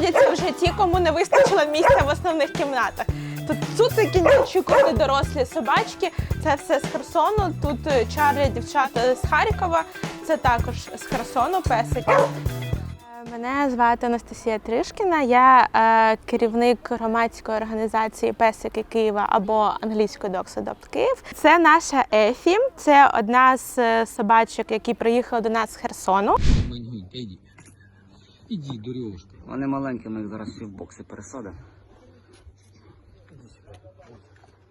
знаходяться вже ті, кому не вистачило місця в основних кімнатах. Тут цуцики, нічукоти, дорослі собачки. Це все з Херсону. Тут е, Чарлі, дівчата з Харкова. Це також з Херсону песики. Мене звати Анастасія Тришкіна. Я е, керівник громадської організації Песики Києва або англійської Dogs Adopt Київ. Це наша Ефі. Це одна з е, собачок, які приїхали до нас з Херсону. Иди. Иди. Вони маленькі, ми їх зараз всі в бокси пересадимо.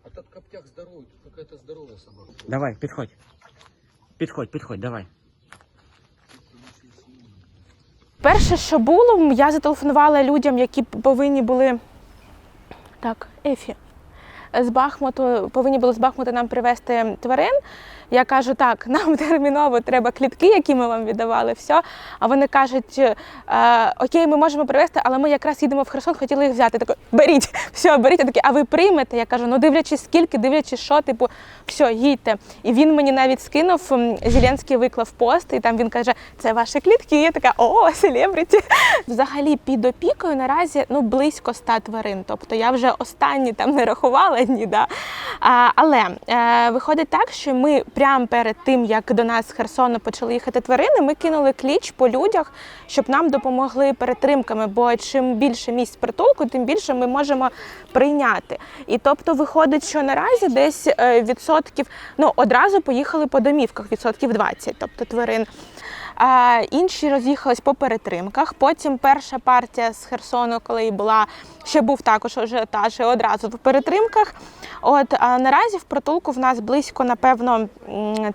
А тот коптяк здоровый, тут какая-то здоровая собака. Давай, підходь. Підходь, підходь, давай. Перше, що було, я зателефонувала людям, які повинні були. Так, Ефі. З Бахмуту повинні були з Бахмута нам привезти тварин. Я кажу, так, нам терміново треба клітки, які ми вам віддавали, все. А вони кажуть, е, окей, ми можемо привезти, але ми якраз їдемо в Херсон, хотіли їх взяти. Так, беріть, все, беріть. Я такі, а ви приймете? Я кажу, ну дивлячись скільки, дивлячись, що, типу, все, їдьте. І він мені навіть скинув, Зеленський виклав пост, і там він каже, це ваші клітки. І Я така, о, селебріті. Взагалі під опікою наразі ну, близько ста тварин. Тобто я вже останні там не рахувала ні. Да. А, але е, виходить так, що ми прямо перед тим, як до нас з Херсону почали їхати тварини, ми кинули кліч по людях, щоб нам допомогли перетримками. Бо чим більше місць притулку, тим більше ми можемо прийняти. І тобто виходить, що наразі десь е, відсотків, ну одразу поїхали по домівках, відсотків 20, тобто тварин. А інші роз'їхались по перетримках. Потім перша партія з Херсону, коли була, ще був також ажіотаж, і одразу в перетримках. От а наразі в притулку в нас близько, напевно,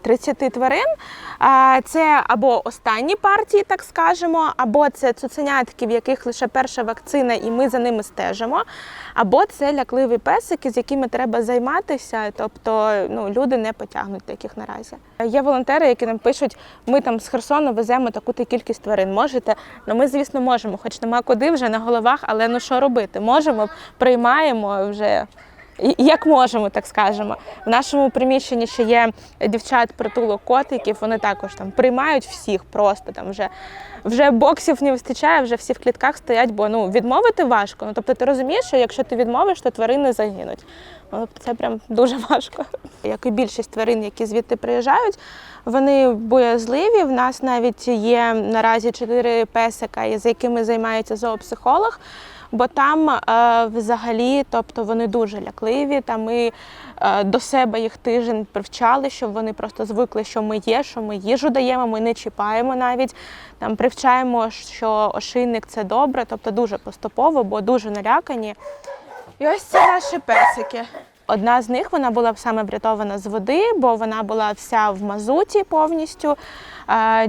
30 тварин. Це або останні партії, так скажемо, або це цуценятки, в яких лише перша вакцина, і ми за ними стежимо. Або це лякливі песики, з якими треба займатися. Тобто ну, люди не потягнуть таких наразі. Є волонтери, які нам пишуть, ми там з Херсону веземо таку-то кількість тварин. Можете? Ну ми, звісно, можемо, хоч нема куди вже на головах, але ну що робити? Можемо, приймаємо вже. Як можемо, так скажемо. В нашому приміщенні ще є дівчат притулок котиків, вони також там приймають всіх просто там вже. Вже боксів не вистачає, вже всі в клітках стоять, бо ну відмовити важко. Ну тобто ти розумієш, що якщо ти відмовиш, то тварини загинуть. Ну, тобто це прям дуже важко. Як і більшість тварин, які звідти приїжджають, вони боязливі. В нас навіть є наразі чотири песика, з якими займається зоопсихолог. Бо там е, взагалі, тобто вони дуже лякливі. Та ми е, до себе їх тиждень привчали, щоб вони просто звикли, що ми є, що ми їжу даємо, ми не чіпаємо навіть. Там привчаємо, що ошийник це добре, тобто дуже поступово, бо дуже налякані. І ось це наші песики. Одна з них вона була саме врятована з води, бо вона була вся в мазуті повністю.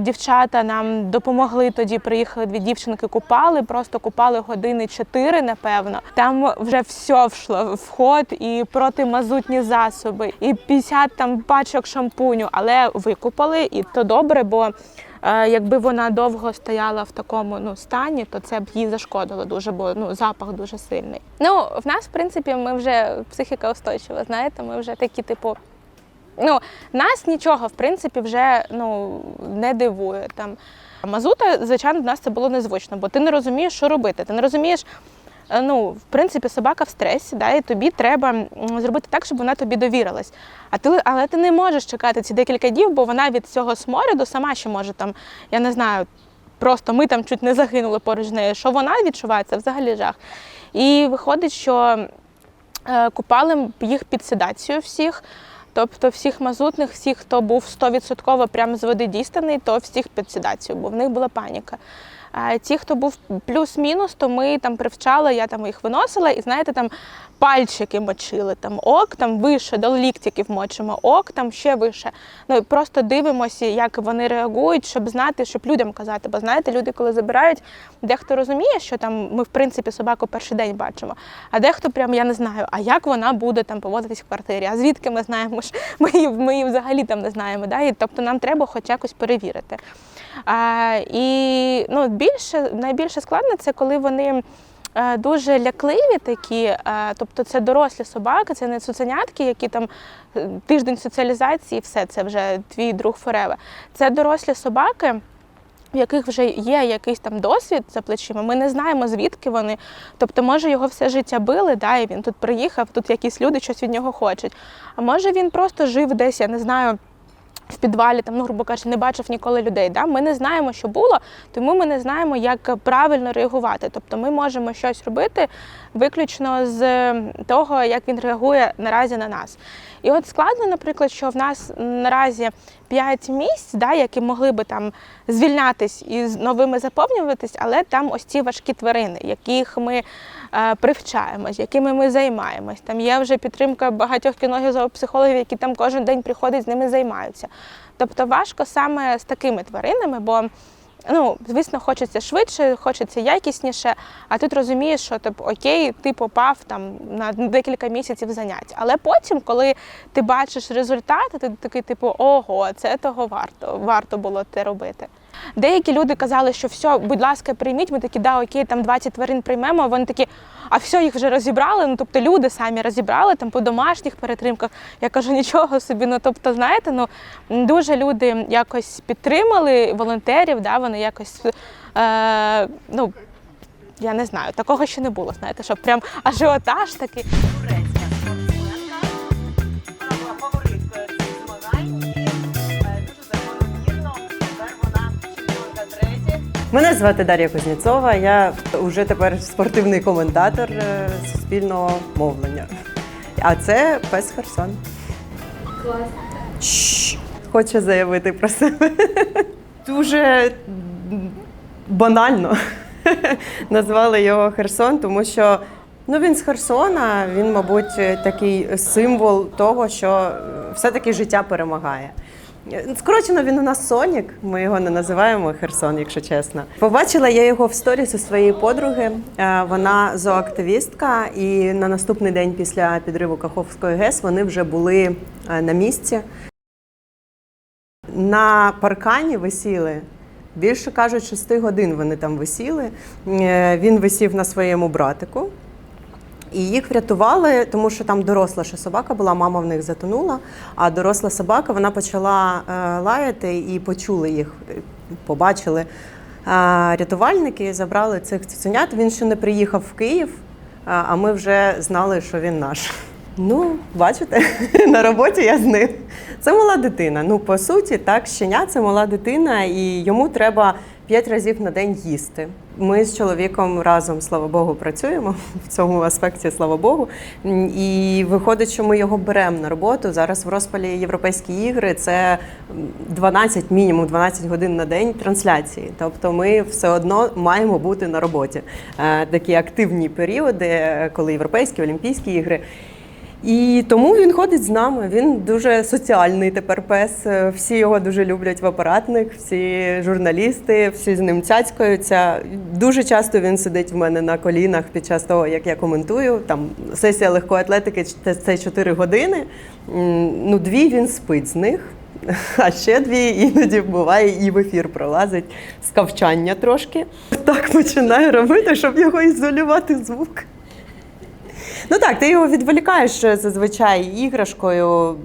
Дівчата нам допомогли тоді. Приїхали дві дівчинки, купали, просто купали години чотири, напевно. Там вже все вшло в ход, і протимазутні засоби, і 50 там пачок шампуню, але викупали, і то добре, бо Якби вона довго стояла в такому ну, стані, то це б їй зашкодило дуже, бо ну, запах дуже сильний. Ну, в нас, в принципі, ми вже психіка устойчива, знаєте, ми вже такі, типу. Ну, нас нічого, в принципі, вже ну, не дивує. Там. Мазута, звичайно, в нас це було незвично, бо ти не розумієш, що робити. Ти не розумієш, е, ну, в принципі, собака в стресі, да, і тобі треба зробити так, щоб вона тобі довірилась. А ти, але ти не можеш чекати ці декілька днів, бо вона від цього сморіду сама ще може там, я не знаю, просто ми там чуть не загинули поруч з нею. Що вона відчуває, це взагалі жах. І виходить, що е, купали їх під седацію всіх. Тобто всіх мазутних, всіх, хто був 100% прямо з води дістаний, то всіх під седацію, бо в них була паніка. А ті, хто був плюс-мінус, то ми там привчали, я там їх виносила, і знаєте, там пальчики мочили, там ок, там вище, до ліктиків мочимо, ок, там ще вище. Ну і просто дивимося, як вони реагують, щоб знати, щоб людям казати. Бо знаєте, люди, коли забирають, дехто розуміє, що там ми в принципі собаку перший день бачимо, а дехто прям я не знаю, а як вона буде там поводитись в квартирі, а звідки ми знаємо, що ми її, ми її взагалі там не знаємо. Да? І, тобто нам треба хоч якось перевірити. А, і ну, більше, найбільше складно це коли вони е, дуже лякливі такі, е, тобто це дорослі собаки, це не цуценятки, які там е, тиждень соціалізації, все це вже твій друг фореве. Це дорослі собаки. в яких вже є якийсь там досвід за плечима, ми не знаємо, звідки вони. Тобто, може, його все життя били, да, і він тут приїхав, тут якісь люди щось від нього хочуть. А може він просто жив десь, я не знаю. В підвалі, там, ну, грубо кажучи, не бачив ніколи людей. Да? Ми не знаємо, що було, тому ми не знаємо, як правильно реагувати. Тобто ми можемо щось робити виключно з того, як він реагує наразі на нас. І от складно, наприклад, що в нас наразі 5 місць, да, які могли би там звільнятись і з новими заповнюватись, але там ось ці важкі тварини, яких ми е, привчаємось, якими ми займаємось. Там є вже підтримка багатьох кінологів зоопсихологів, які там кожен день приходять, з ними займаються. Тобто важко саме з такими тваринами, бо ну, звісно, хочеться швидше, хочеться якісніше, а тут розумієш, що типу, окей, ти попав там на декілька місяців занять. Але потім, коли ти бачиш результати, ти такий, типу, ого, це того варто, варто було це робити. Деякі люди казали, що все, будь ласка, прийміть. Ми такі, да, окей, там 20 тварин приймемо. Вони такі, а все, їх вже розібрали. Ну тобто люди самі розібрали там по домашніх перетримках. Я кажу, нічого собі. Ну тобто, знаєте, ну дуже люди якось підтримали волонтерів, да, вони якось е, ну. Я не знаю, такого ще не було, знаєте, щоб прям ажіотаж такий. Мене звати Дар'я Кузнєцова. Я вже тепер спортивний коментатор е, суспільного мовлення. А це пес Херсон. Клас. Хоче заявити про себе. Дуже банально назвали його Херсон, тому що ну, він з Херсона, він, мабуть, такий символ того, що е, все-таки життя перемагає. Скорочено він у нас Сонік, ми його не називаємо Херсон, якщо чесно. Побачила я його в сторіс у своєї подруги. Е, Вона зооактивістка, і на наступний день після підриву Каховської ГЕС вони вже були е, на місці. На паркані висіли. Більше кажуть, 6 годин вони там висіли. Е, Він висів на своєму братику. І їх врятували, тому що там доросла ще собака була, мама в них затонула. А доросла собака вона почала е, лаяти і почули їх, е, побачили. А рятувальники забрали цих цуценят. Він ще не приїхав в Київ, а ми вже знали, що він наш. Ну, бачите, на роботі я з ним. Це мала дитина. Ну, по суті, так, щеня це мала дитина, і йому треба п'ять разів на день їсти. Ми з чоловіком разом, слава Богу, працюємо в цьому аспекті, слава Богу. І виходить, що ми його беремо на роботу. Зараз в розпалі Європейські ігри це м, 12, мінімум 12 годин на день трансляції. Тобто ми все одно маємо бути на роботі. Е, Такі активні періоди, е, коли європейські, олімпійські ігри. І тому він ходить з нами. Він дуже соціальний тепер пес. Е, Всі його дуже люблять в апаратних, всі журналісти, всі з ним цяцькаються. Дуже часто він сидить в мене на колінах під час того, як я коментую. Там сесія легкої атлетики це- це 4 години. Ну, дві він спить з них. А ще дві іноді буває і в ефір пролазить з кавчання трошки. Так починає робити, щоб його ізолювати звук. Ну так, ти його відволікаєш е, зазвичай іграшкою,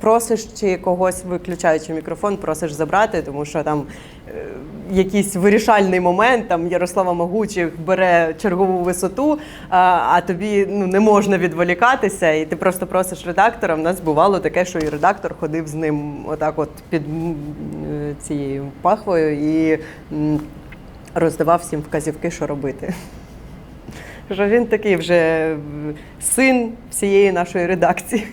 просиш чи когось, виключаючи мікрофон, просиш забрати, тому що там е, якийсь вирішальний момент, там Ярослава Могучих бере чергову висоту, а, а тобі ну, не можна відволікатися, і ти просто просиш редактора. У нас бувало таке, що і редактор ходив з ним отак от під е, цією пахвою і роздавав всім вказівки, що робити що він такий вже син всієї нашої редакції.